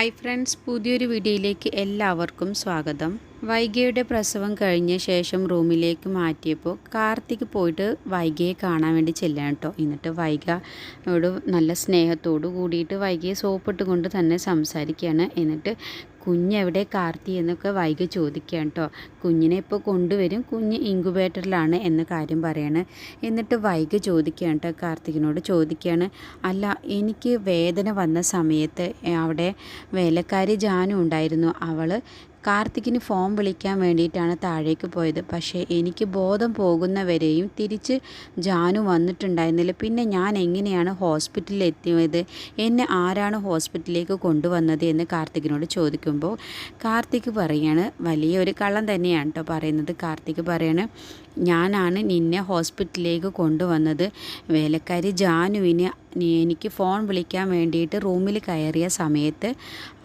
Hi friends പുതിയൊരു വീഡിയോയിലേക്ക് എല്ലാവർക്കും സ്വാഗതം. വൈഗയുടെ പ്രസവം കഴിഞ്ഞ ശേഷം റൂമിലേക്ക് മാറ്റിയപ്പോൾ കാർത്തിക് പോയിട്ട് വൈഗയെ കാണാൻ വേണ്ടി ചെല്ലാണ് കേട്ടോ എന്നിട്ട് വൈഗയോട് നല്ല സ്നേഹത്തോടു കൂടിയിട്ട് വൈഗയെ സോപ്പിട്ട് കൊണ്ട് തന്നെ സംസാരിക്കുകയാണ്. എന്നിട്ട് കുഞ്ഞെവിടെ കാർത്തി എന്നൊക്കെ വൈകി ചോദിക്കുകയാണ് കേട്ടോ. കുഞ്ഞിനെ ഇപ്പോൾ കൊണ്ടുവരും കുഞ്ഞ് ഇൻക്യുബേറ്ററിലാണ് എന്ന കാര്യം പറയാണ്. എന്നിട്ട് വൈകി ചോദിക്കുകയാണ് കേട്ടോ കാർത്തികിനോട്. ചോദിക്കുകയാണ് അല്ല എനിക്ക് വേദന വന്ന സമയത്ത് അവിടെ വേലക്കാരി ജാനു ഉണ്ടായിരുന്നു. അവൾ കാർത്തിക്കിന് ഫോൺ വിളിക്കാൻ വേണ്ടിയിട്ടാണ് താഴേക്ക് പോയത്. പക്ഷേ എനിക്ക് ബോധം പോകുന്നവരെയും തിരിച്ച് ജാനു വന്നിട്ടുണ്ടായിരുന്നില്ല. പിന്നെ ഞാൻ എങ്ങനെയാണ് ഹോസ്പിറ്റലിൽ എത്തിയത്? എന്നെ ആരാണ് ഹോസ്പിറ്റലിലേക്ക് കൊണ്ടുവന്നത് എന്ന് കാർത്തികിനോട് ചോദിക്കുമ്പോൾ കാർത്തിക് പറയാണ് വലിയൊരു കള്ളം തന്നെയാണ് കേട്ടോ പറയുന്നത്. കാർത്തിക് പറയാണ് ഞാനാണ് നിന്നെ ഹോസ്പിറ്റലിലേക്ക് കൊണ്ടുവന്നത്. വേലക്കാരി ജാനുവിന് എനിക്ക് ഫോൺ വിളിക്കാൻ വേണ്ടിയിട്ട് റൂമിൽ കയറിയ സമയത്ത്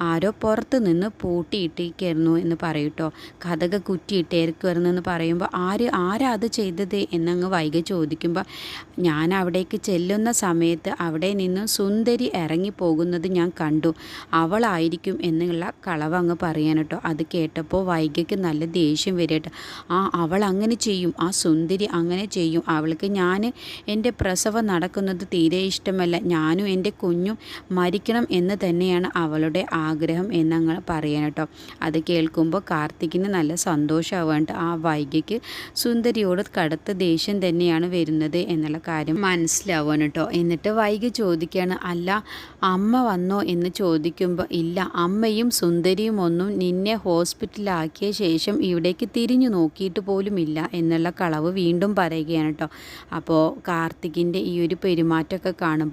ആരോ പുറത്ത് നിന്ന് പൂട്ടിയിട്ടിരിക്കുന്നു എന്ന് പറയൂട്ടോ. കഥക കുറ്റിയിട്ടേക്കുമായിരുന്നു എന്ന് പറയുമ്പോൾ ആര് ആരാ അത് ചെയ്തത് എന്നങ്ങ് വൈകി ചോദിക്കുമ്പോൾ ഞാൻ അവിടേക്ക് ചെല്ലുന്ന സമയത്ത് അവിടെ നിന്ന് സുന്ദരി ഇറങ്ങി പോകുന്നത് ഞാൻ കണ്ടു. അവളായിരിക്കും എന്നുള്ള കളവ് അങ്ങ് പറയാൻ കേട്ടോ. അത് കേട്ടപ്പോൾ വൈകിക്ക് നല്ല ദേഷ്യം വരട്ടെ ആ അവൾ അങ്ങനെ ചെയ്യും. ആ സുന്ദരി അങ്ങനെ ചെയ്യും. അവൾക്ക് ഞാൻ എന്റെ പ്രസവം നടക്കുന്നത് തീരെ ഇഷ്ടമല്ല ഞാനും എന്റെ കുഞ്ഞും മരിക്കണം എന്ന് തന്നെയാണ് അവളുടെ ആഗ്രഹം എന്നങ്ങൾ പറയാൻ കേട്ടോ. അത് കേൾക്കുമ്പോൾ കാർത്തികിന് നല്ല സന്തോഷമാവേണ്ട ആ വൈകിക്ക് സുന്ദരിയോട് കടുത്ത ദേഷ്യം തന്നെയാണ് വരുന്നത് എന്നുള്ള കാര്യം മനസ്സിലാവാൻ കേട്ടോ. എന്നിട്ട് വൈകി ചോദിക്കുകയാണ് അല്ല അമ്മ വന്നോ? എന്ന് ചോദിക്കുമ്പോൾ ഇല്ല അമ്മയും സുന്ദരിയും ഒന്നും നിന്നെ ഹോസ്പിറ്റലാക്കിയ ശേഷം ഇവിടേക്ക് തിരിഞ്ഞു നോക്കിയിട്ട് പോലും ഇല്ല എന്നുള്ള കളവ് വീണ്ടും പറയുകയാണ് കേട്ടോ. അപ്പോൾ കാർത്തികിന്റെ ഈ ഒരു പെരുമാറ്റമൊക്കെ കാണുമ്പോൾ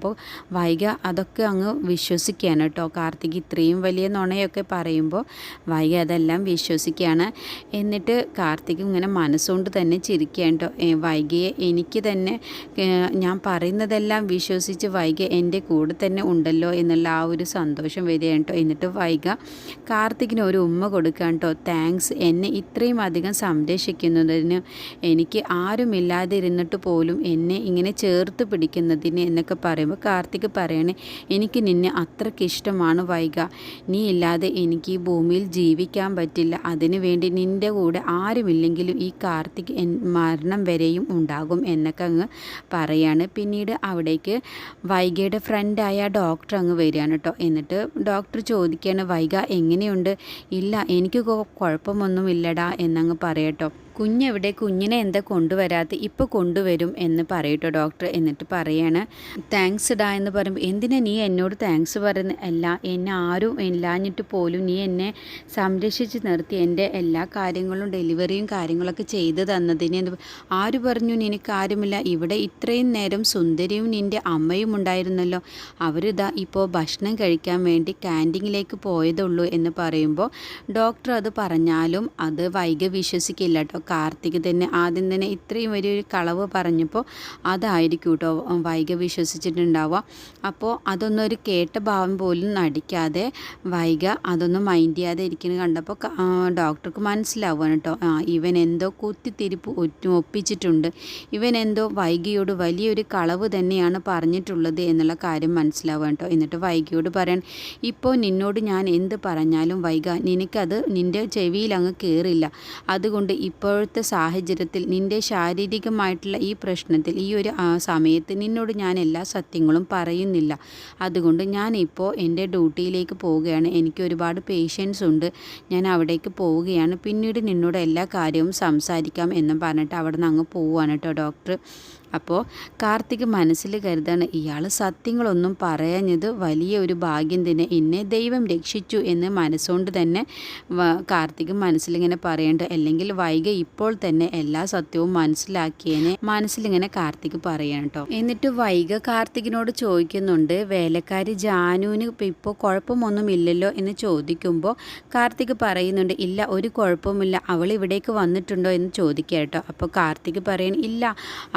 വൈക അതൊക്കെ അങ്ങ് വിശ്വസിക്കുകയാണ് കേട്ടോ കാർത്തിക് ഇത്രയും വലിയ നുണയൊക്കെ പറയുമ്പോൾ വൈഗ അതെല്ലാം വിശ്വസിക്കുകയാണ്. എന്നിട്ട് കാർത്തിക് ഇങ്ങനെ മനസ്സുകൊണ്ട് തന്നെ ചിരിക്കുകയാണ് കേട്ടോ വൈഗയെ എനിക്ക് തന്നെ ഞാൻ പറയുന്നതെല്ലാം വിശ്വസിച്ച് വൈഗ എന്റെ കൂടെ തന്നെ ഉണ്ടല്ലോ എന്നുള്ള ആ ഒരു സന്തോഷം വരികയാണ് കേട്ടോ എന്നിട്ട് വൈഗ കാർത്തികിന് ഒരു ഉമ്മ കൊടുക്കാൻ കേട്ടോ താങ്ക്സ് എന്നെ ഇത്രയും അധികം സംരക്ഷിക്കുന്നതിന് എനിക്ക് ആരുമില്ലാതിരുന്നിട്ട് പോലും എന്നെ ഇങ്ങനെ ചേർത്ത് പിടിക്കുന്നതിന് എന്നൊക്കെ പറയുമ്പോൾ കാർത്തിക് പറയണേ എനിക്ക് നിന്നെ അത്രയ്ക്ക് ഇഷ്ടമാണ് വൈക നീ ഇല്ലാതെ എനിക്ക് ഈ ഭൂമിയിൽ ജീവിക്കാൻ പറ്റില്ല. അതിനു വേണ്ടി നിന്റെ കൂടെ ആരുമില്ലെങ്കിലും ഈ കാർത്തിക് മരണം വരെയും ഉണ്ടാകും എന്നൊക്കെ അങ്ങ് പറയാണ്. പിന്നീട് അവിടേക്ക് വൈഗയുടെ ഫ്രണ്ടായ ഡോക്ടർ അങ്ങ് വരികയാണ് കേട്ടോ എന്നിട്ട് ഡോക്ടർ ചോദിക്കുകയാണ് വൈഗ എങ്ങനെയുണ്ട്? ഇല്ല എനിക്ക് കുഴപ്പമൊന്നുമില്ലടാ എന്നങ്ങ് പറയട്ടോ കുഞ്ഞെവിടെ കുഞ്ഞിനെ എന്താ കൊണ്ടുവരാത്ത ഇപ്പോൾ കൊണ്ടുവരും എന്ന് പറയട്ടോ ഡോക്ടർ. എന്നിട്ട് പറയാണ് താങ്ക്സ് ഡാ എന്ന് പറയുമ്പോൾ എന്തിനാ നീ എന്നോട് താങ്ക്സ് പറയുന്ന? അല്ല എന്നെ ആരും ഇല്ലാഞ്ഞിട്ട് പോലും നീ എന്നെ സംരക്ഷിച്ച് നിർത്തി. എന്റെ എല്ലാ കാര്യങ്ങളും ഡെലിവറിയും കാര്യങ്ങളൊക്കെ ചെയ്ത് തന്നതിന് ആര് പറഞ്ഞു നിനക്ക് ആരുമില്ല? ഇവിടെ ഇത്രയും നേരം സുന്ദരിയും നിന്റെ അമ്മയും ഉണ്ടായിരുന്നല്ലോ. അവരിതാ ഇപ്പോൾ ഭക്ഷണം കഴിക്കാൻ വേണ്ടി ക്യാന്റീനിലേക്ക് പോയതുള്ളൂ എന്ന് പറയുമ്പോൾ ഡോക്ടർ അത് പറഞ്ഞാലും അത് വൈകി വിശ്വസിക്കില്ല കേട്ടോ കാർത്തിക് തന്നെ ആദ്യം തന്നെ ഇത്രയും വലിയൊരു കളവ് പറഞ്ഞപ്പോൾ അതായിരിക്കും കേട്ടോ വൈഗ വിശ്വസിച്ചിട്ടുണ്ടാവുക. അപ്പോൾ അതൊന്നും ഒരു കേട്ട ഭാവം പോലും നടിക്കാതെ വൈഗ അതൊന്നും മൈൻഡ് ചെയ്യാതെ ഇരിക്കുന്നത് കണ്ടപ്പോൾ ഡോക്ടർക്ക് മനസ്സിലാവുകയാണ് കേട്ടോ ആ ഇവൻ എന്തോ കുത്തിത്തിരിപ്പ് ഒപ്പിച്ചിട്ടുണ്ട്. ഇവൻ എന്തോ വൈഗയോട് വലിയൊരു കളവ് തന്നെയാണ് പറഞ്ഞിട്ടുള്ളത് എന്നുള്ള കാര്യം മനസ്സിലാവുക കേട്ടോ എന്നിട്ട് വൈഗയോട് പറയാൻ ഇപ്പോൾ നിന്നോട് ഞാൻ എന്ത് പറഞ്ഞാലും വൈഗ നിനക്കത് നിന്റെ ചെവിയിൽ അങ്ങ് കയറില്ല അതുകൊണ്ട് ഇപ്പോൾ ഇപ്പോഴത്തെ സാഹചര്യത്തിൽ നിന്റെ ശാരീരികമായിട്ടുള്ള ഈ പ്രശ്നത്തിൽ ഈ ഒരു സമയത്ത് നിന്നോട് ഞാൻ എല്ലാ സത്യങ്ങളും പറയുന്നില്ല. അതുകൊണ്ട് ഞാൻ ഇപ്പോൾ എന്റെ ഡ്യൂട്ടിയിലേക്ക് പോവുകയാണ്. എനിക്ക് ഒരുപാട് പേഷ്യൻസ് ഉണ്ട്. ഞാൻ അവിടേക്ക് പോവുകയാണ്. പിന്നീട് നിന്നോട് എല്ലാ കാര്യവും സംസാരിക്കാം എന്നും പറഞ്ഞിട്ട് അവിടെ നിന്ന് അങ്ങ് പോവുകയാണ് കേട്ടോ ഡോക്ടർ. അപ്പോൾ കാർത്തിക് മനസ്സിൽ കരുതാണ് ഇയാൾ സത്യങ്ങളൊന്നും പറയാഞ്ഞത് വലിയ ഒരു ഭാഗ്യം തന്നെ. എന്നെ ദൈവം രക്ഷിച്ചു എന്ന് മനസ്സുകൊണ്ട് തന്നെ കാർത്തിക് മനസ്സിലിങ്ങനെ പറയേണ്ട. അല്ലെങ്കിൽ വൈക ഇപ്പോൾ തന്നെ എല്ലാ സത്യവും മനസ്സിലാക്കിയതിനെ മനസ്സിലിങ്ങനെ കാർത്തിക് പറയണം കേട്ടോ എന്നിട്ട് വൈക കാർത്തികിനോട് ചോദിക്കുന്നുണ്ട് വേലക്കാരി ജാനുവിന് ഇപ്പോൾ കുഴപ്പമൊന്നുമില്ലല്ലോ? എന്ന് ചോദിക്കുമ്പോൾ കാർത്തിക് പറയുന്നുണ്ട് ഇല്ല ഒരു കുഴപ്പമില്ല അവൾ ഇവിടേക്ക് വന്നിട്ടുണ്ടോ? എന്ന് ചോദിക്കുക കേട്ടോ അപ്പോൾ കാർത്തിക് പറയണം ഇല്ല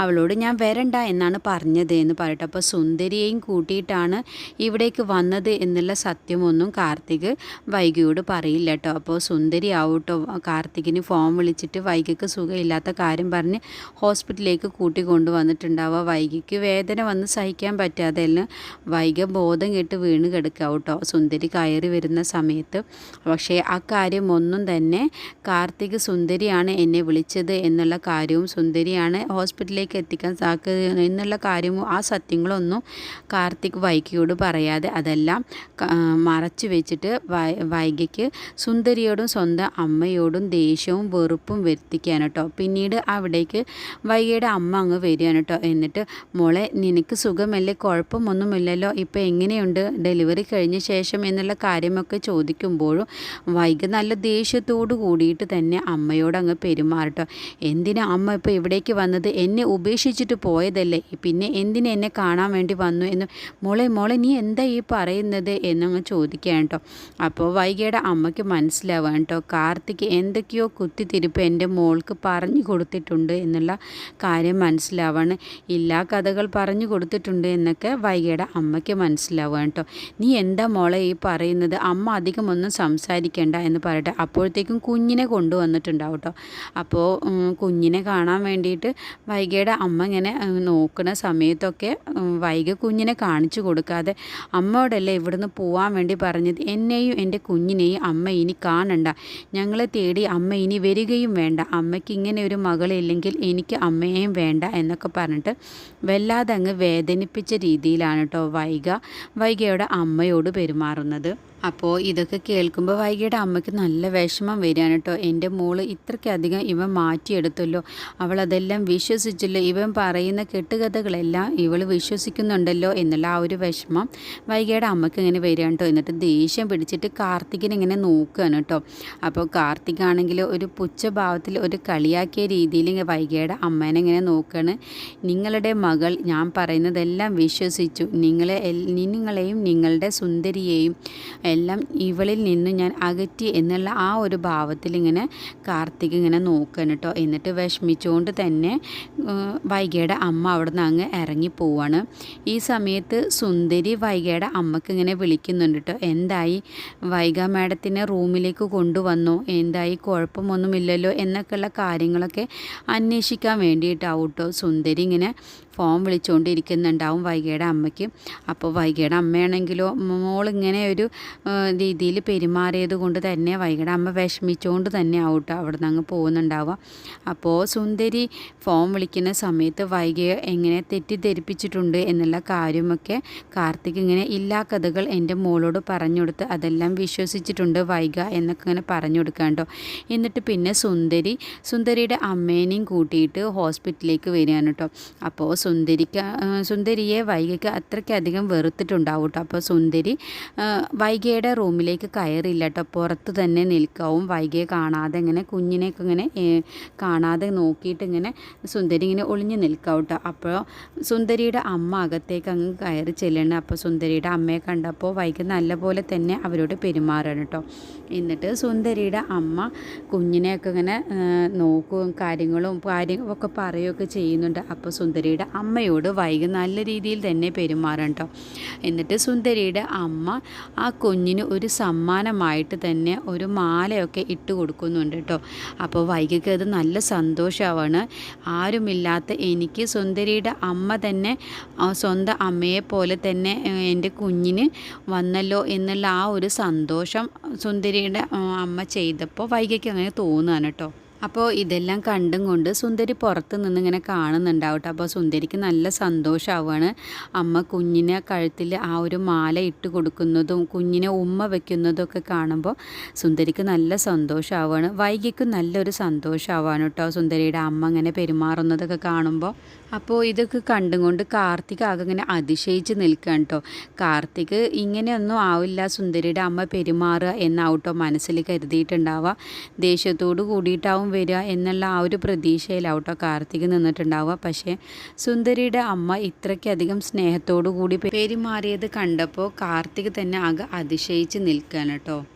അവളോട് വരണ്ട എന്നാണ് പറഞ്ഞത് എന്ന് പറയട്ടെ. അപ്പോൾ സുന്ദരിയെയും കൂട്ടിയിട്ടാണ് ഇവിടേക്ക് വന്നത് എന്നുള്ള സത്യമൊന്നും കാർത്തിക് വൈകിയോട് പറയില്ല കേട്ടോ. അപ്പോൾ സുന്ദരി ആവട്ടോ. കാർത്തികിന് ഫോം വിളിച്ചിട്ട് വൈകിക്ക് സുഖമില്ലാത്ത കാര്യം പറഞ്ഞ് ഹോസ്പിറ്റലിലേക്ക് കൂട്ടി കൊണ്ടുവന്നിട്ടുണ്ടാവുക. വൈകിക്ക് വേദന വന്ന് സഹിക്കാൻ പറ്റാതെ എല്ലാം വൈക ബോധം കെട്ട് വീണ് കിടക്കുക കേട്ടോ. സുന്ദരി കയറി വരുന്ന സമയത്ത്. പക്ഷേ ആ കാര്യം ഒന്നും തന്നെ കാർത്തിക് സുന്ദരിയാണ് എന്നെ വിളിച്ചത് എന്നുള്ള കാര്യവും സുന്ദരിയാണ് ഹോസ്പിറ്റലിലേക്ക് എത്തിക്കാൻ സാക്ക് എന്നുള്ള കാര്യമോ ആ സത്യങ്ങളൊന്നും കാർത്തിക് വൈകിയോട് പറയാതെ അതെല്ലാം മറച്ചു വെച്ചിട്ട് വൈ വൈകിക്ക് സുന്ദരിയോടും സ്വന്തം അമ്മയോടും ദേഷ്യവും വെറുപ്പും വരുത്തിക്കാൻ കേട്ടോ പിന്നീട് അവിടേക്ക് വൈകിയുടെ അമ്മ അങ്ങ് വരികയാണ് കേട്ടോ എന്നിട്ട് മോളെ നിനക്ക് സുഖമല്ലേ? കുഴപ്പമൊന്നുമില്ലല്ലോ? ഇപ്പോൾ എങ്ങനെയുണ്ട്? ഡെലിവറി കഴിഞ്ഞ ശേഷം എന്നുള്ള കാര്യമൊക്കെ ചോദിക്കുമ്പോഴും വൈകി നല്ല ദേഷ്യത്തോടു കൂടിയിട്ട് തന്നെ അമ്മയോട് അങ്ങ് പെരുമാറട്ടോ എന്തിനാ അമ്മ ഇപ്പോൾ ഇവിടേക്ക് വന്നത്? എന്നെ ഉപേക്ഷിച്ചിട്ട് പോയതല്ലേ? പിന്നെ എന്തിനെ എന്നെ കാണാൻ വേണ്ടി വന്നു എന്ന്? മോളെ മോളെ നീ എന്താ ഈ പറയുന്നത് എന്നങ്ങ് ചോദിക്കുകയാണ് കേട്ടോ. അപ്പോൾ വൈകിയുടെ അമ്മയ്ക്ക് മനസ്സിലാവുക കേട്ടോ. കാർത്തിക് എന്തൊക്കെയോ കുത്തിത്തിരിപ്പ് എന്റെ മോൾക്ക് പറഞ്ഞു കൊടുത്തിട്ടുണ്ട് എന്നുള്ള കാര്യം മനസ്സിലാവാണ്. എല്ലാ കഥകൾ പറഞ്ഞു കൊടുത്തിട്ടുണ്ട് എന്നൊക്കെ വൈകിയുടെ അമ്മയ്ക്ക് മനസ്സിലാവുക കേട്ടോ. നീ എന്താ മോളെ ഈ പറയുന്നത്? അമ്മ അധികം ഒന്നും സംസാരിക്കേണ്ട എന്ന് പറയട്ടെ. അപ്പോഴത്തേക്കും കുഞ്ഞിനെ കൊണ്ടുവന്നിട്ടുണ്ടാവും കേട്ടോ. അപ്പോൾ കുഞ്ഞിനെ കാണാൻ വേണ്ടിയിട്ട് വൈകിയുടെ അമ്മ ഇങ്ങനെ നോക്കുന്ന സമയത്തൊക്കെ വൈകി കുഞ്ഞിനെ കാണിച്ചു കൊടുക്കാതെ അമ്മയോടല്ലേ ഇവിടുന്ന് പോവാൻ വേണ്ടി പറഞ്ഞത്? എന്നെയും എന്റെ കുഞ്ഞിനെയും അമ്മ ഇനി കാണണ്ട. ഞങ്ങളെ തേടി അമ്മ ഇനി വരികയും വേണ്ട. അമ്മയ്ക്ക് ഇങ്ങനെ ഒരു മകളില്ലെങ്കിൽ എനിക്ക് അമ്മയെയും വേണ്ട എന്നൊക്കെ പറഞ്ഞിട്ട് വല്ലാതെ അങ്ങ് വേദനിപ്പിച്ച രീതിയിലാണ് കേട്ടോ വൈഗ വൈഗയുടെ അമ്മയോട് പെരുമാറുന്നത്. അപ്പോൾ ഇതൊക്കെ കേൾക്കുമ്പോൾ വൈകിയുടെ അമ്മയ്ക്ക് നല്ല വിഷമം വരികയാണ് കേട്ടോ. എന്റെ മോൾ ഇത്രയ്ക്കധികം ഇവൻ മാറ്റിയെടുത്തല്ലോ. അവൾ അതെല്ലാം വിശ്വസിച്ചല്ലോ. ഇവൻ പറയുന്ന കെട്ടുകഥകളെല്ലാം ഇവൾ വിശ്വസിക്കുന്നുണ്ടല്ലോ എന്നുള്ള ആ ഒരു വിഷമം വൈകിയുടെ അമ്മയ്ക്ക് ഇങ്ങനെ വരികയാണ് കേട്ടോ. എന്നിട്ട് ദേഷ്യം പിടിച്ചിട്ട് കാർത്തികിനെ ഇങ്ങനെ നോക്കുകയാണ് കേട്ടോ. അപ്പോൾ കാർത്തികാണെങ്കിൽ ഒരു പുച്ഛഭാവത്തിൽ ഒരു കളിയാക്കിയ രീതിയിൽ വൈകിയുടെ അമ്മേനെ ഇങ്ങനെ നോക്കുകയാണ്. നിങ്ങളുടെ മകൾ ഞാൻ പറയുന്നതെല്ലാം വിശ്വസിച്ചു. നിങ്ങളെ നിങ്ങളെയും നിങ്ങളുടെ സുന്ദരിയെയും എല്ലാം ഇവളിൽ നിന്ന് ഞാൻ അകറ്റി എന്നുള്ള ആ ഒരു ഭാവത്തിൽ ഇങ്ങനെ കാർത്തിക് ഇങ്ങനെ നോക്കണം കേട്ടോ. എന്നിട്ട് വിഷമിച്ചുകൊണ്ട് തന്നെ വൈകയുടെ അമ്മ അവിടെ നിന്ന് അങ്ങ് ഇറങ്ങി പോവാണ്. ഈ സമയത്ത് സുന്ദരി വൈകയുടെ അമ്മയ്ക്ക് ഇങ്ങനെ വിളിക്കുന്നുണ്ട് കേട്ടോ. എന്തായി? വൈഗ മാഡത്തിനെ റൂമിലേക്ക് കൊണ്ടുവന്നു? എന്തായി? കുഴപ്പമൊന്നുമില്ലല്ലോ? എന്നൊക്കെയുള്ള കാര്യങ്ങളൊക്കെ അന്വേഷിക്കാൻ വേണ്ടിയിട്ടാവും കേട്ടോ. സുന്ദരി ഇങ്ങനെ ഫോൺ വിളിച്ചുകൊണ്ടിരിക്കുന്നുണ്ടാവും വൈകയുടെ അമ്മയ്ക്ക്. അപ്പോൾ വൈകയുടെ അമ്മയാണെങ്കിലോ മോളിങ്ങനെ ഒരു രീതിയിൽ പെരുമാറിയത് കൊണ്ട് തന്നെ വൈകയുടെ അമ്മ വിഷമിച്ചുകൊണ്ട് തന്നെ ആവട്ടോ അവിടെ നിന്ന് അങ്ങ് പോകുന്നുണ്ടാവുക. അപ്പോൾ സുന്ദരി ഫോൺ വിളിക്കുന്ന സമയത്ത് വൈകിയെ എങ്ങനെ തെറ്റിദ്ധരിപ്പിച്ചിട്ടുണ്ട് എന്നുള്ള കാര്യമൊക്കെ കാർത്തിക് ഇങ്ങനെ ഇല്ലാ കഥകൾ എന്റെ മോളോട് പറഞ്ഞു കൊടുത്ത് അതെല്ലാം വിശ്വസിച്ചിട്ടുണ്ട് വൈക എന്നൊക്കെ ഇങ്ങനെ പറഞ്ഞു കൊടുക്കാണ്ടോ എന്നിട്ട് പിന്നെ സുന്ദരി സുന്ദരിയുടെ അമ്മേനെയും കൂട്ടിയിട്ട് ഹോസ്പിറ്റലിലേക്ക് വരികയാണ് കേട്ടോ. അപ്പോൾ സുന്ദരിക്ക് സുന്ദരിയെ വൈകിക്ക് അത്രയ്ക്കധികം വെറുത്തിട്ടുണ്ടാവും കേട്ടോ അപ്പോൾ സുന്ദരി വൈഗയുടെ റൂമിലേക്ക് കയറില്ല കേട്ടോ പുറത്ത് തന്നെ നിൽക്കാവും. വൈകയെ കാണാതെ ഇങ്ങനെ കുഞ്ഞിനെയൊക്കെ ഇങ്ങനെ കാണാതെ നോക്കിയിട്ട് ഇങ്ങനെ സുന്ദരി ഇങ്ങനെ ഒളിഞ്ഞു നിൽക്കാവും കേട്ടോ അപ്പോൾ സുന്ദരിയുടെ അമ്മ അകത്തേക്ക് അങ്ങ് കയറി ചെല്ലണം അപ്പോൾ സുന്ദരിയുടെ അമ്മയെ കണ്ടപ്പോൾ വൈകി നല്ലപോലെ തന്നെ അവരോട് പെരുമാറണം കേട്ടോ. എന്നിട്ട് സുന്ദരിയുടെ അമ്മ കുഞ്ഞിനെയൊക്കെ ഇങ്ങനെ നോക്കുകയും കാര്യങ്ങളും കാര്യങ്ങളൊക്കെ പറയുകയൊക്കെ ചെയ്യുന്നുണ്ട്. അപ്പോൾ സുന്ദരിയുടെ അമ്മയോട് വൈകി നല്ല രീതിയിൽ തന്നെ പെരുമാറണം എന്നിട്ട് സുന്ദരിയുടെ അമ്മ ആ കുഞ്ഞിന് ഒരു സമ്മാനമായിട്ട് തന്നെ ഒരു മാലയൊക്കെ ഇട്ട് കൊടുക്കുന്നുണ്ട് കേട്ടോ അപ്പോൾ വൈകിക്ക് അത് നല്ല സന്തോഷമാണ് ആരുമില്ലാത്ത എനിക്ക് സുന്ദരിയുടെ അമ്മ തന്നെ സ്വന്തം അമ്മയെ പോലെ തന്നെ എന്റെ കുഞ്ഞിന് വന്നല്ലോ എന്നുള്ള ആ ഒരു സന്തോഷം സുന്ദരിയുടെ അമ്മ ചെയ്തപ്പോൾ വൈകിക്ക് അങ്ങനെ തോന്നുകയാണ് കേട്ടോ അപ്പോൾ ഇതെല്ലാം കണ്ടും കൊണ്ട് സുന്ദരി പുറത്ത് നിന്ന് ഇങ്ങനെ കാണുന്നുണ്ടാവട്ടെ. അപ്പോൾ സുന്ദരിക്ക് നല്ല സന്തോഷമാവുകയാണ് അമ്മ കുഞ്ഞിനെ കഴുത്തിൽ ആ ഒരു മാല ഇട്ട് കൊടുക്കുന്നതും കുഞ്ഞിനെ ഉമ്മ വെക്കുന്നതും ഒക്കെ കാണുമ്പോൾ സുന്ദരിക്ക് നല്ല സന്തോഷമാവുകയാണ് വൈകിക്ക് നല്ലൊരു സന്തോഷമാവാണ് കേട്ടോ സുന്ദരിയുടെ അമ്മ ഇങ്ങനെ പെരുമാറുന്നതൊക്കെ കാണുമ്പോൾ അപ്പോൾ ഇതൊക്കെ കണ്ടും കൊണ്ട് കാർത്തിക് ആകെ ഇങ്ങനെ അതിശയിച്ച് നിൽക്കുകയാണ് കേട്ടോ. കാർത്തിക് ഇങ്ങനെയൊന്നും ആവില്ല സുന്ദരിയുടെ അമ്മ പെരുമാറുക എന്നാവട്ടോ മനസ്സിൽ കരുതിയിട്ടുണ്ടാവുക. ദേഷ്യത്തോട് കൂടിയിട്ടാവും വരിക എന്നുള്ള ആ ഒരു പ്രതീക്ഷയിലാവട്ടോ കാർത്തിക് നിന്നിട്ടുണ്ടാവുക. പക്ഷേ സുന്ദരിയുടെ അമ്മ ഇത്രയ്ക്കധികം സ്നേഹത്തോടു കൂടി പെരുമാറിയത് കണ്ടപ്പോൾ കാർത്തിക് തന്നെ ആകെ അതിശയിച്ച് നിൽക്കുകയാണ് കേട്ടോ.